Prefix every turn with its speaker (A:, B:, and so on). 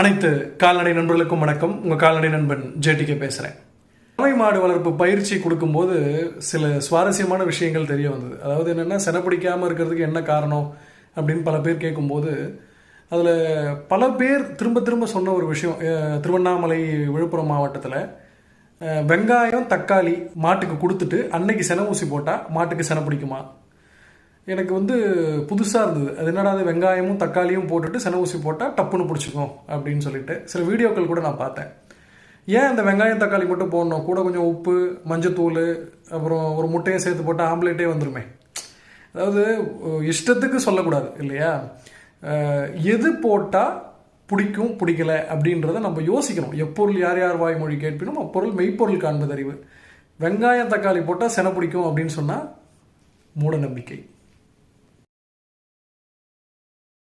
A: அனைத்து கால்நடை நண்பர்களுக்கும் வணக்கம். உங்கள் கால்நடை நண்பன் ஜேடிகே பேசுகிறேன் கறவை மாடு வளர்ப்பு பயிற்சி கொடுக்கும்போது சில சுவாரஸ்யமான விஷயங்கள் தெரிய வந்தது. அதாவது என்னென்னா செனப்பிடிக்காமல் இருக்கிறதுக்கு என்ன காரணம் அப்படின்னு பல பேர் கேட்கும்போது அதில் பல பேர் திரும்ப திரும்ப சொன்ன ஒரு விஷயம் திருவண்ணாமலை விழுப்புரம் மாவட்டத்தில் வெங்காயம் தக்காளி மாட்டுக்கு கொடுத்துட்டு அன்னைக்கு சென ஊசி போட்டால் மாட்டுக்கு செனை பிடிக்குமா? எனக்கு வந்து புதுசாக இருந்தது. அது என்னடா அது வெங்காயமும் தக்காளியும் போட்டுட்டு சென ஊசி போட்டால் டப்புன்னு பிடிச்சிக்கும் அப்படின்னு சொல்லிட்டு சில வீடியோக்கள் கூட நான் பார்த்தேன். ஏன் அந்த வெங்காயம் தக்காளி மட்டும் போடணும்? கூட கொஞ்சம் உப்பு மஞ்சத்தூள் அப்புறம் ஒரு முட்டையை சேர்த்து போட்டால் ஆம்லேட்டே வந்துருமே. அதாவது இஷ்டத்துக்கு சொல்லக்கூடாது இல்லையா? எது போட்டால் பிடிக்கும் பிடிக்கல அப்படின்றத நம்ம யோசிக்கணும். எப்பொருள் யார் யார் வாய்மொழி கேட்பினும் அப்பொருள் மெய்ப்பொருள் காண்பது அறிவு வெங்காயம் தக்காளி போட்டால் சென பிடிக்கும் அப்படின்னு சொன்னால் மூட நம்பிக்கை.